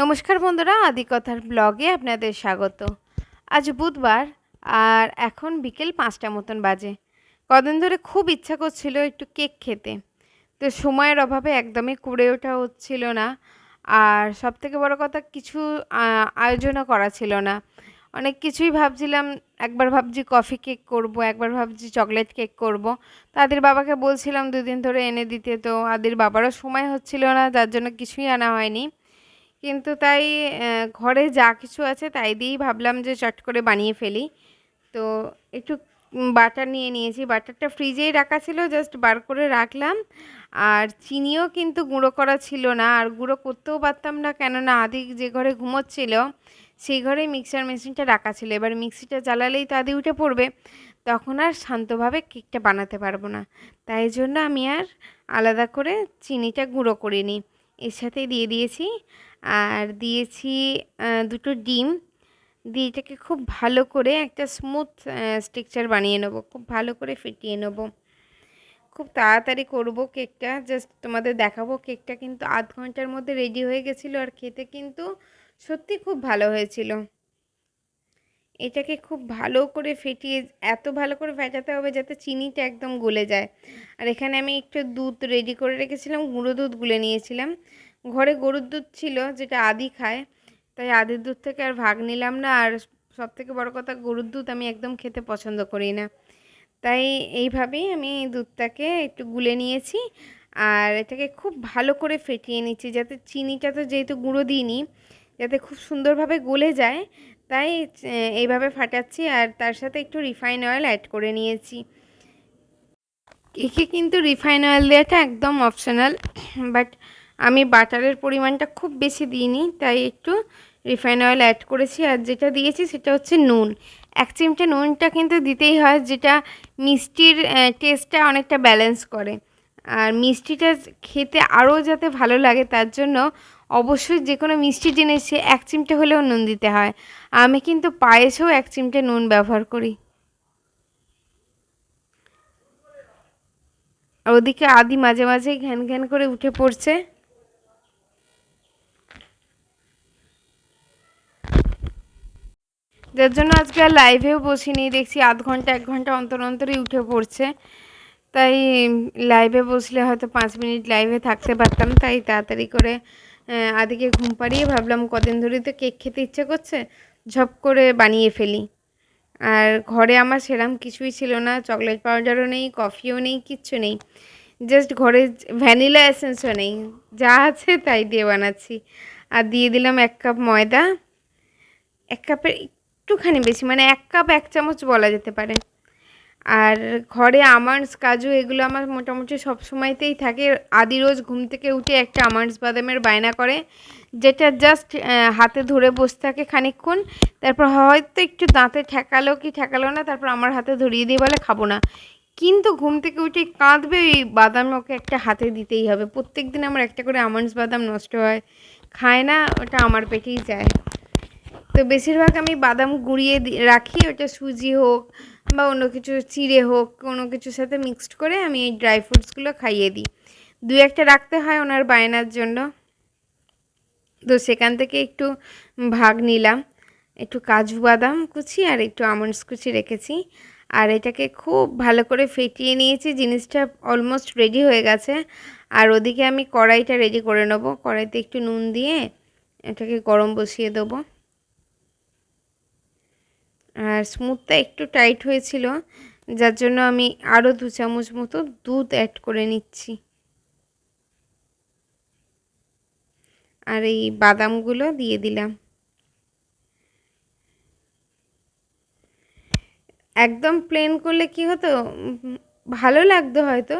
নমস্কার বন্ধুরা, আদিকথার ব্লগে আপনাদের স্বাগত। আজ বুধবার আর এখন বিকেল পাঁচটা মতন বাজে। কদিন ধরে খুব ইচ্ছা করছিল একটু কেক খেতে। তো সময়ের অভাবে একদমই কুড়ে ওঠা হচ্ছিল না। আর সব থেকে বড় কথা, কিছু আয়োজনও করা ছিল না। অনেক কিছুই ভাবছিলাম, একবার ভাবছি কফি কেক করব, একবার ভাবছি চকলেট কেক করব। তো তাদের বাবাকে বলছিলাম দুদিন ধরে এনে দিতে, তো আদির বাবারও সময় হচ্ছিল না, যার জন্য কিছুই আনা হয়নি। কিন্তু তাই ঘরে যা কিছু আছে তাই দিয়েই ভাবলাম যে চট করে বানিয়ে ফেলি। তো একটু বাটার নিয়ে নিয়েছি। বাটারটা ফ্রিজেই রাখা ছিল, জাস্ট বার করে রাখলাম। আর চিনিও কিন্তু গুঁড়ো করা ছিল না। আর গুঁড়ো করতেও পারতাম না, কেননা আদি যে ঘরে ঘুমোচ্ছিল, সেই ঘরে মিক্সার মেশিনটা রাখা ছিল। এবার মিক্সিটা জ্বালালেই তো আদি উঠে পড়বে। তখন আর শান্তভাবে কেকটা বানাতে পারব না। তাই জন্য আমি আর আলাদা করে চিনিটা গুঁড়ো করে নিই এর সাথে দিয়ে দিয়েছি আর দিয়েছি দুটো ডিম। দিয়ে এটাকে খুব ভালো করে একটা স্মুথ স্ট্রাকচার বানিয়ে নেব, খুব ভালো করে ফিটিয়ে নেব। খুব তাড়াতাড়ি করব কেকটা জাস্ট তোমাদের দেখাবো কেকটা কিন্তু আধ ঘণ্টার মধ্যে রেডি হয়ে গেছিল আর খেতে কিন্তু সত্যি খুব ভালো হয়েছিল। এটাকে খুব ভালো করে ফেটিয়ে, এত ভালো করে ফেটাতে হবে যাতে চিনিটা একদম গলে যায়। আর এখানে আমি একটু দুধ রেডি করে রেখেছিলাম, গুঁড়ো দুধ গুলে নিয়েছিলাম। ঘরে গরুর দুধ ছিল, যেটা আদি খায়, তাই আদির দুধ থেকে আর ভাগ নিলাম না, আর সব থেকে বড় কথা গরুর দুধ আমি একদম খেতে পছন্দ করি না। তাই এইভাবেই আমি দুধটাকে একটু গুলে নিয়েছি, আর এটাকে খুব ভালো করে ফেটিয়ে নিচ্ছি, যাতে চিনিটা তো যেহেতু গুঁড়ো দিইনি, যাতে খুব সুন্দরভাবে গলে যায়, তাই এইভাবে ফাটাচ্ছি, আর তার সাথে একটু রিফাইন অয়েল অ্যাড করে নিয়েছি। কেকে কিন্তু রিফাইন অয়েল দেওয়াটা একদম অপশনাল, বাট আমি বাটারের পরিমাণটা খুব বেশি দিইনি, তাই একটু রিফাইন অয়েল অ্যাড করেছি আর যেটা দিয়েছি সেটা হচ্ছে নুন। এক চিমটে নুনটা কিন্তু দিতেই হয়, যেটা মিষ্টির টেস্টটা অনেকটা ব্যালেন্স করে। আর মিষ্টিটা খেতে আরও যাতে ভালো লাগে তার জন্য অবশ্যই যে কোনো মিষ্টি জিনিসে এক চিমটে হলেও নুন দিতে হয়। আমি কিন্তু পায়েসেও এক চিমটে নুন ব্যবহার করি। আর ওদিকে আদি মাঝে মাঝে ঘ্যান ঘ্যান করে উঠে পড়ছে। যার জন্য আজকে আর লাইভেও বসিনি। দেখছি আধ ঘণ্টা, এক ঘণ্টা অন্তর অন্তরই উঠে পড়ছে। তাই লাইভে বসলে হয়তো পাঁচ মিনিট লাইভে থাকতে পারতাম। তাই তাড়াতাড়ি করে আদিকে ঘুম পাড়িয়ে ভাবলাম কদিন ধরেই তো কেক খেতে ইচ্ছে করছে, ঝপ করে বানিয়ে ফেলি। আর ঘরে আমার সেরম কিছুই ছিল না। চকলেট পাউডারও নেই কফিও নেই, কিচ্ছু নেই। জাস্ট ঘরে ভ্যানিলা এসেন্সও নেই। যা আছে তাই দিয়ে বানাচ্ছি। আর দিয়ে দিলাম এক কাপ ময়দা। এক কাপের একটুখানি বেশি মানে এক কাপ, এক চামচ বলা যেতে পারে। আর ঘরে আমন্ডস কাজু এগুলো আমার মোটামুটি সব সময়তেই থাকে। আদি রোজ ঘুম থেকে উঠে একটা আমন্ডস বাদামের বায়না করে, যেটা জাস্ট হাতে ধরে বসে থাকে খানিকক্ষণ। তারপর হয়তো একটু দাঁতে ঠেকালো কি ঠেকালো না, তারপর আমার হাতে ধরিয়ে দিয়ে বলে খাব না। কিন্তু ঘুম থেকে উঠে কাঁদবে ওই বাদাম ওকে একটা হাতে দিতেই হবে। প্রত্যেক দিন আমার একটা করে আমন্ডস বাদাম নষ্ট হয়, খায় না, ওটা আমার পেটেই যায়। তো বেশিরভাগ আমি বাদাম গুঁড়িয়ে রাখি, ওটা সুজি হোক বা অন্য কিছু চিড়ে হোক, কোনো কিছুর সাথে মিক্সড করে আমি এই ড্রাই ফ্রুটসগুলো খাইয়ে দিই। দু একটা রাখতে হয় ওনার বায়নার জন্য। তো সেখান থেকে একটু ভাগ নিলাম। একটু কাজু বাদাম কুচি আর একটু আমন্ডস কুচি রেখেছি। আর এটাকে খুব ভালো করে ফেটিয়ে নিয়েছি, জিনিসটা অলমোস্ট রেডি হয়ে গেছে। আর ওদিকে আমি কড়াইটা রেডি করে নেব। কড়াইতে একটু নুন দিয়ে এটাকে গরম বসিয়ে দেবো। আর স্মুথটা একটু টাইট হয়েছিল, যার জন্য আমি আরও দু চামচ মতো দুধ অ্যাড করে নিচ্ছি। আর এই বাদামগুলো দিয়ে দিলাম। একদম প্লেন করলে কি হতো, ভালো লাগতো হয়তো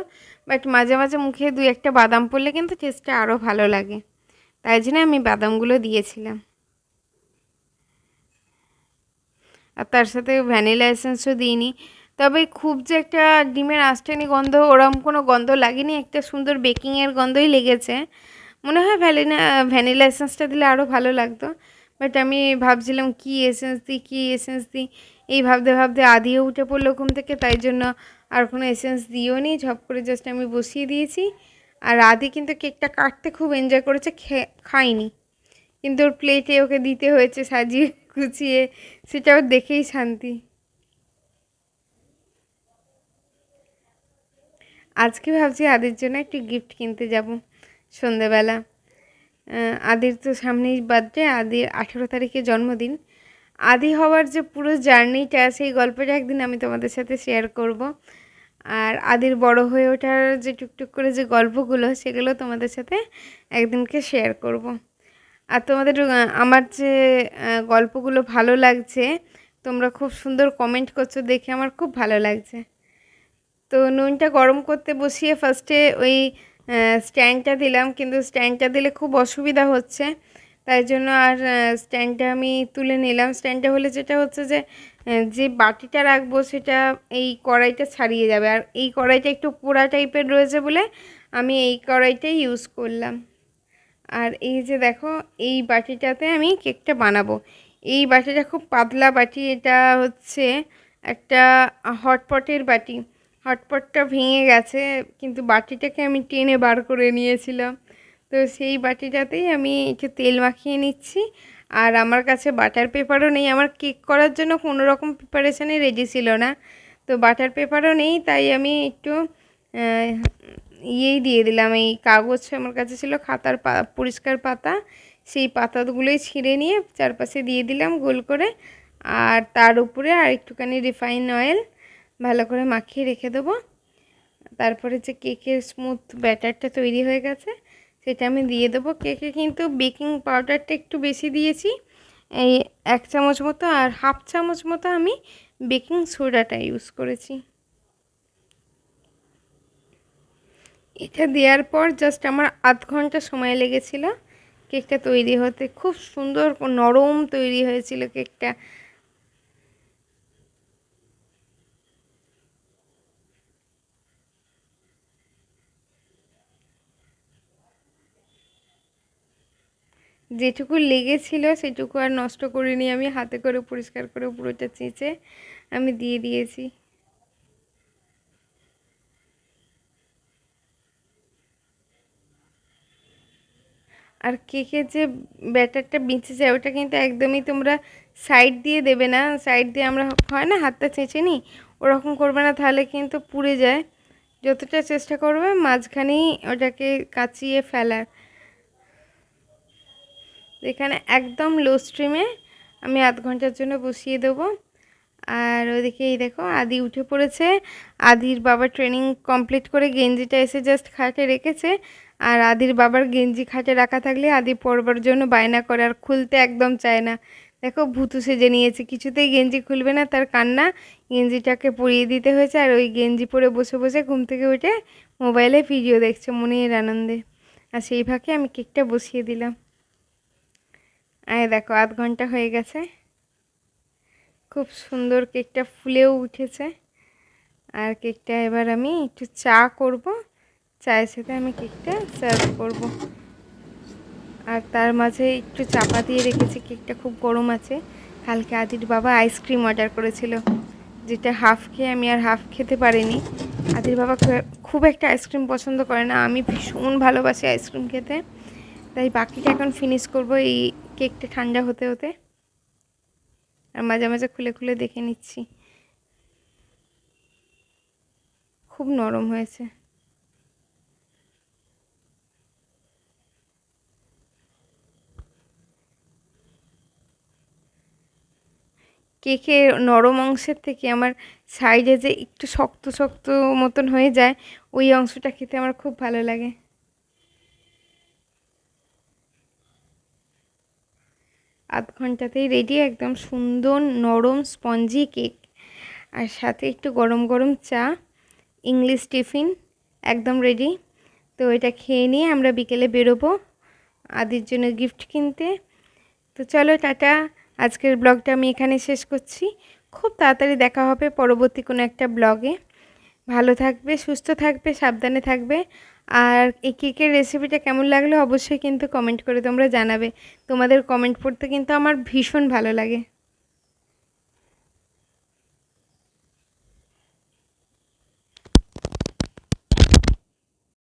বাট মাঝে মাঝে মুখে দু একটা বাদাম পড়লে কিন্তু টেস্টটা আরও ভালো লাগে। তাই জন্য আমি বাদামগুলো দিয়েছিলাম। আর তার সাথে ভ্যানিলা এসেন্সও দিইনি। তবে খুব যে একটা ডিমের আঁশটানি গন্ধ, ওরম কোনো গন্ধ লাগেনি, একটা সুন্দর বেকিংয়ের গন্ধই লেগেছে। মনে হয় ভ্যালিনা, ভ্যানিলা এসেন্সটা দিলে আরও ভালো লাগতো। বাট আমি ভাবছিলাম কী এসেন্স দিই, কী এসেন্স দিই। এই ভাবতে ভাবতে আদিও উঠে পড়ল ঘুম থেকে, তাই জন্য আর কোনো এসেন্স দিও নি। ঝপ করে জাস্ট আমি বসিয়ে দিয়েছি। আর আদি কিন্তু কেকটা কাটতে খুব এনজয় করেছে খাইনি কিন্তু ওর প্লেটে ওকে দিতে হয়েছে সাজিয়ে। গুছিয়ে, সেটাও দেখেই শান্তি। আজকে ভাবছি আদির জন্য একটি গিফট কিনতে যাব সন্ধেবেলা। আদির তো সামনেই বার্থডে আদির আঠেরো তারিখে জন্মদিন। আদি হওয়ার যে পুরো জার্নিটা, সেই গল্পটা একদিন আমি তোমাদের সাথে শেয়ার করব। আর আদির বড় হয়ে ওঠার যে টুকটুক করে যে গল্পগুলো, সেগুলো তোমাদের সাথে একদিনকে শেয়ার করব। আর তোমাদের আমার যে গল্পগুলো ভালো লাগছে, তোমরা খুব সুন্দর কমেন্ট করছ দেখে আমার খুব ভালো লাগছে। তো নুনটা গরম করতে বসিয়ে ফার্স্টে ওই স্ট্যান্ডটা দিলাম, কিন্তু স্ট্যান্ডটা দিলে খুব অসুবিধা হচ্ছে। তাই জন্য আর স্ট্যান্ডটা আমি তুলে নিলাম। স্ট্যান্ডটা হলে যেটা হচ্ছে যে যে বাটিটা রাখব সেটা এই কড়াইটা ছাড়িয়ে যাবে। আর এই কড়াইটা একটু পোড়া টাইপের রয়েছে বলে আমি এই কড়াইটাই ইউজ করলাম। আর এই যে দেখো, এই বাটিটাতে আমি কেকটা বানাবো। এই বাটিটা খুব পাতলা বাটি, এটা হচ্ছে একটা হটপটের বাটি। হটপটটা ভেঙে গেছে, কিন্তু বাটিটাকে আমি টেনে বার করে নিয়েছিলাম। তো সেই বাটিটাতেই আমি একটু তেল মাখিয়ে নিচ্ছি। আর আমার কাছে বাটার পেপারও নেই। আমার কেক করার জন্য কোনো রকম প্রিপারেশানে রেডি ছিল না। তো বাটার পেপারও নেই, তাই আমি একটু ইয়েই দিয়ে দিলাম। এই কাগজ আমার কাছে ছিল, খাতার পা, পরিষ্কার পাতা, সেই পাতাগুলোই ছিঁড়ে নিয়ে চারপাশে দিয়ে দিলাম গোল করে। আর তার উপরে আর একটুখানি রিফাইন অয়েল ভালো করে মাখিয়ে রেখে দেবো। তারপরে যে কেকের স্মুথ ব্যাটারটা তৈরি হয়ে গেছে, সেটা আমি দিয়ে দেবো। কেকে কিন্তু বেকিং পাউডারটা একটু বেশি দিয়েছি। এই এক চামচ মতো আর হাফ চামচ মতো আমি বেকিং সোডাটা ইউজ করেছি। এটা দেওয়ার পর জাস্ট আমার আধ ঘণ্টা সময় লেগেছিল কেকটা তৈরি হতে। খুব সুন্দর নরম তৈরি হয়েছিল কেকটা। যেটুকু লেগেছিল সেটুকু আর নষ্ট করিনি, আমি হাতে করে পরিষ্কার করে পুরোটা চেঁচে আমি দিয়ে দিয়েছি। আর কেকের যে ব্যাটারটা বেঁচে যায়, ওটা কিন্তু একদমই তোমরা সাইড দিয়ে দেবে না। সাইড দিয়ে আমরা হয় না, হাতটা চেঁচে নিই, ওরকম করবে না, তাহলে কিন্তু পুড়ে যায়। যতটা চেষ্টা করবে, মাঝখানেই ওটাকে কাচিয়ে ফেলার এখানে একদম লো স্ট্রিমে আমি আধ ঘণ্টার জন্য বসিয়ে দেবো। আর ওইদিকে এই দেখো, আদি উঠে পড়েছে। আদির বাবা ট্রেনিং কমপ্লিট করে গেঞ্জিটা এসে জাস্ট খাটে রেখেছে। আর আদির বাবার গেঞ্জি খাটে রাখা থাকলে আদি পরবার জন্য বায়না করে আর খুলতে একদম চায় না। দেখো, ভুতু সেজে নিয়েছে। কিছুতেই গেঞ্জি খুলবে না তার কান্না। গেঞ্জিটাকে পরিয়ে দিতে হয়েছে আর ওই গেঞ্জি পরে বসে বসে ঘুম থেকে উঠে মোবাইলে ভিডিও দেখছে মনের আনন্দে। আর সেই ফাঁকে আমি কেকটা বসিয়ে দিলাম। আয় দেখো, আধ ঘণ্টা হয়ে গেছে। খুব সুন্দর কেকটা ফুলেও উঠেছে। আর কেকটা এবার আমি একটু চা করব। চায়ের সাথে আমি কেকটা সার্ভ করব। আর তার মাঝে একটু চাপা দিয়ে রেখেছি, কেকটা খুব গরম আছে। কালকে আদির বাবা আইসক্রিম অর্ডার করেছিল, যেটা হাফ খেয়ে আমি আর হাফ খেতে পারিনি। আদির বাবা খুব একটা আইসক্রিম পছন্দ করে না, আমি ভীষণ ভালোবাসি আইসক্রিম খেতে। তাই বাকিটা এখন ফিনিশ করব এই কেকটা ঠান্ডা হতে হতে। আর মাঝে মাঝে খুলে খুলে দেখে নিচ্ছি। খুব নরম হয়েছে। কেকের নরম অংশের থেকে আমার সাইডে যে একটু শক্ত শক্ত মতন হয়ে যায়, ওই অংশটা খেতে আমার খুব ভালো লাগে। আধ ঘন্টাতেই রেডি একদম সুন্দর নরম স্পঞ্জি কেক। আর সাথে একটু গরম গরম চা ইংলিশ টিফিন, একদম রেডি তো এটা খেয়ে নিয়ে আমরা বিকেলে বেরোবো, আদির জন্য গিফট কিনতে। তো চলো, টাটা। আজকের ব্লগটা আমি এখানে শেষ করছি। খুব তাড়াতাড়ি দেখা হবে পরবর্তী কোনো একটা ব্লগে। ভালো থাকবে, সুস্থ থাকবে, সাবধানে থাকবে। আর এই কেকের রেসিপিটা কেমন লাগল অবশ্যই কিন্তু কমেন্ট করে তোমরা জানাবে। তোমাদের কমেন্ট পড়তে কিন্তু আমার ভীষণ ভালো লাগে।